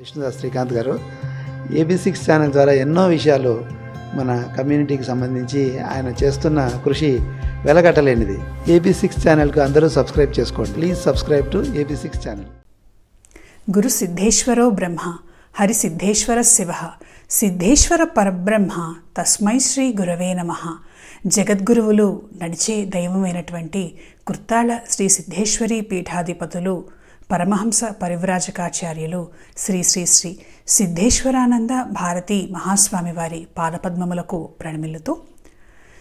విష్ణుదాస్ శ్రీకాంత్ గారు AB six channel ద్వారా ఎన్నో విషయాలు మన కమ్యూనిటీకి సంబంధించి ఆయన చేస్తున్న కృషి వెలగట్టలేనిది. ఏబీ సిక్స్ ఛానల్కు అందరూ సబ్స్క్రైబ్ చేసుకోండి. Please subscribe to AB six channel. గురు సిద్ధేశ్వరో బ్రహ్మ హరి సిద్ధేశ్వర శివ సిద్ధేశ్వర పరబ్రహ్మ తస్మై శ్రీ గురవే నమ. జగద్గురువులు నడిచే దైవమైనటువంటి కుర్తాళ శ్రీ సిద్ధేశ్వరి పీఠాధిపతులు పరమహంస పరివ్రాజకాచార్యులు శ్రీ శ్రీ శ్రీ సిద్ధేశ్వరానంద భారతి మహాస్వామివారి పాదపద్మములకు ప్రణమిల్లుతూ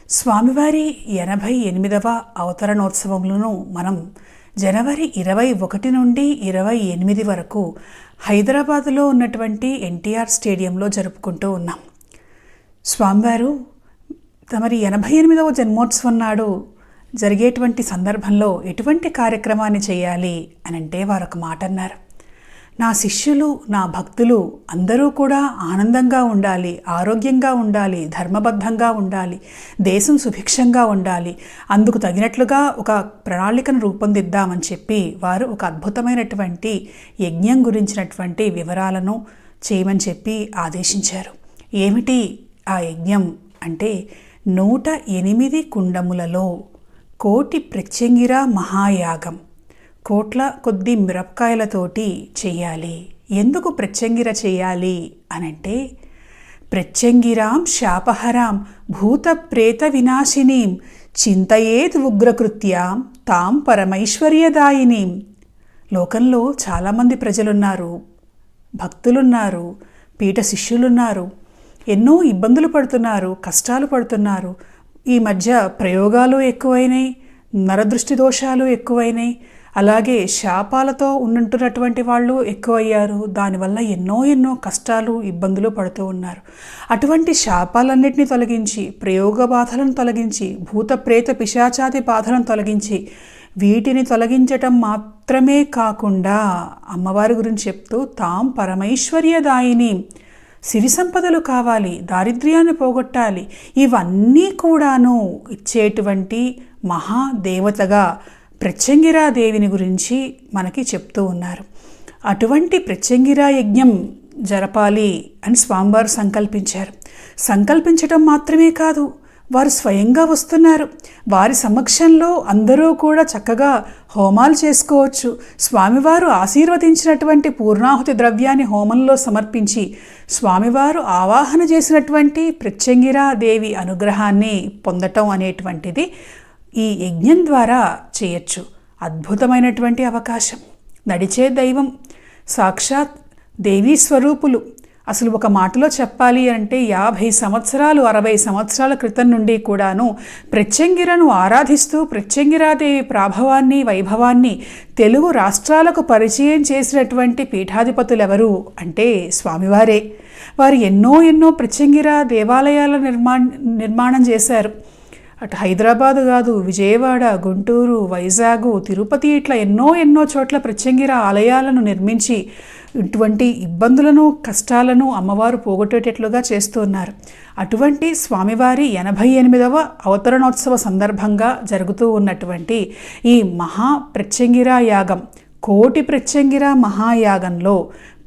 స్వామివారి ఎనభై ఎనిమిదవ అవతరణోత్సవములను మనం జనవరి ఇరవై ఒకటి నుండి ఇరవై ఎనిమిది వరకు హైదరాబాదులో ఉన్నటువంటి ఎన్టీఆర్ స్టేడియంలో జరుపుకుంటూ ఉన్నాం. స్వామివారు తమరి ఎనభై ఎనిమిదవ జన్మోత్సవం నాడు జరిగేటువంటి సందర్భంలో ఎటువంటి కార్యక్రమాన్ని చేయాలి అని అంటే వారు ఒక మాట అన్నారు నా శిష్యులు నా భక్తులు అందరూ కూడా ఆనందంగా ఉండాలి ఆరోగ్యంగా ఉండాలి ధర్మబద్ధంగా ఉండాలి దేశం సుభిక్షంగా ఉండాలి అందుకు తగినట్లుగా ఒక ప్రణాళికను రూపొందిద్దామని చెప్పి వారు ఒక అద్భుతమైనటువంటి యజ్ఞం గురించినటువంటి వివరాలను చేయమని చెప్పి ఆదేశించారు. ఏమిటి ఆ యజ్ఞం? అంటే నూట ఎనిమిది కుండములలో కోటి ప్రత్యంగిర మహాయాగం. కోట్ల కొద్ది మిరపకాయలతోటి చెయ్యాలి. ఎందుకు ప్రత్యంగిర చేయాలి అనంటే ప్రత్యంగిరాం శాపహరాం భూత ప్రేత వినాశినీం చింతయేత్ ఉగ్రకృత్యాం తాం పరమైశ్వర్యదాయినీం. లోకంలో చాలామంది ప్రజలున్నారు భక్తులున్నారు పీఠ శిష్యులున్నారు ఎన్నో ఇబ్బందులు పడుతున్నారు కష్టాలు పడుతున్నారు ఈ మధ్య ప్రయోగాలు ఎక్కువైనాయి నరదృష్టి దోషాలు ఎక్కువైనాయి అలాగే శాపాలతో ఉన్నట్టున్నటువంటి వాళ్ళు ఎక్కువయ్యారు. దానివల్ల ఎన్నో ఎన్నో కష్టాలు ఇబ్బందులు పడుతూ ఉన్నారు. అటువంటి శాపాలన్నింటినీ తొలగించి ప్రయోగ బాధలను తొలగించి భూత ప్రేత పిశాచాది బాధలను తొలగించి వీటిని తొలగించటం మాత్రమే కాకుండా అమ్మవారి గురించి చెప్తూ తాం పరమైశ్వర్యదాయిని సిరి సంపదలు కావాలి దారిద్ర్యాన్ని పోగొట్టాలి ఇవన్నీ కూడాను ఇచ్చేటువంటి మహాదేవతగా ప్రత్యంగిరాదేవిని గురించి మనకి చెప్తూ ఉన్నారు. అటువంటి ప్రత్యంగిరా యజ్ఞం జరపాలి అని స్వామివారు సంకల్పించారు. సంకల్పించటం మాత్రమే కాదు వారు స్వయంగా వస్తున్నారు. వారి సమక్షంలో అందరూ కూడా చక్కగా హోమాలు చేసుకోవచ్చు. స్వామివారు ఆశీర్వదించినటువంటి పూర్ణాహుతి ద్రవ్యాన్ని హోమంలో సమర్పించి స్వామివారు ఆవాహన చేసినటువంటి ప్రత్యంగిరా దేవి అనుగ్రహాన్ని పొందటం అనేటువంటిది ఈ యజ్ఞం ద్వారా చేయొచ్చు. అద్భుతమైనటువంటి అవకాశం. నడిచే దైవం. సాక్షాత్ దేవీ స్వరూపులు. అసలు ఒక మాటలో చెప్పాలి అంటే యాభై సంవత్సరాలు అరవై సంవత్సరాల క్రితం నుండి కూడాను ప్రత్యంగిరను ఆరాధిస్తూ ప్రత్యంగిరాదేవి ప్రాభవాన్ని వైభవాన్ని తెలుగు రాష్ట్రాలకు పరిచయం చేసినటువంటి పీఠాధిపతులు ఎవరు అంటే స్వామివారే. వారు ఎన్నో ఎన్నో ప్రత్యంగిర దేవాలయాల నిర్మా నిర్మాణం చేశారు. అటు హైదరాబాదు కాదు విజయవాడ గుంటూరు వైజాగ్ తిరుపతి ఇట్లా ఎన్నో ఎన్నో చోట్ల ప్రత్యంగిర ఆలయాలను నిర్మించి ఇటువంటి ఇబ్బందులను కష్టాలను అమ్మవారు పోగొట్టేటట్లుగా చేస్తున్నారు అటువంటి స్వామివారి ఎనభై ఎనిమిదవ అవతరణోత్సవ సందర్భంగా జరుగుతూ ఉన్నటువంటి ఈ మహా ప్రత్యంగిర యాగం కోటి ప్రత్యంగిర మహాయాగంలో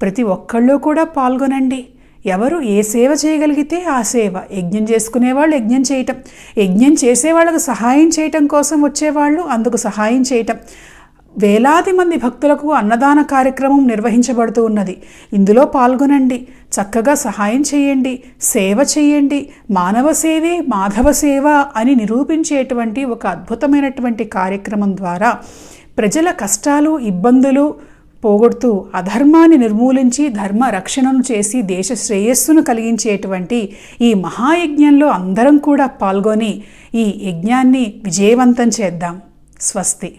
ప్రతి ఒక్కళ్ళు కూడా పాల్గొనండి. ఎవరు ఏ సేవ చేయగలిగితే ఆ సేవ? యజ్ఞం చేసుకునేవాళ్ళు యజ్ఞం చేయటం. యజ్ఞం చేసేవాళ్ళకు సహాయం చేయటం కోసం వచ్చేవాళ్ళు అందుకు సహాయం చేయటం. వేలాది మంది భక్తులకు అన్నదాన కార్యక్రమం నిర్వహించబడుతూ ఉన్నది. ఇందులో పాల్గొనండి. చక్కగా సహాయం చేయండి. సేవ చేయండి. మానవ సేవే మాధవ సేవ అని నిరూపించేటువంటి ఒక అద్భుతమైనటువంటి కార్యక్రమం ద్వారా ప్రజల కష్టాలు ఇబ్బందులు పోగొడుతూ అధర్మాన్ని నిర్మూలించి ధర్మ రక్షణను చేసి దేశ శ్రేయస్సును కలిగించేటువంటి ఈ మహాయజ్ఞంలో అందరం కూడా పాల్గొని ఈ యజ్ఞాన్ని విజయవంతం చేద్దాం. స్వస్తి.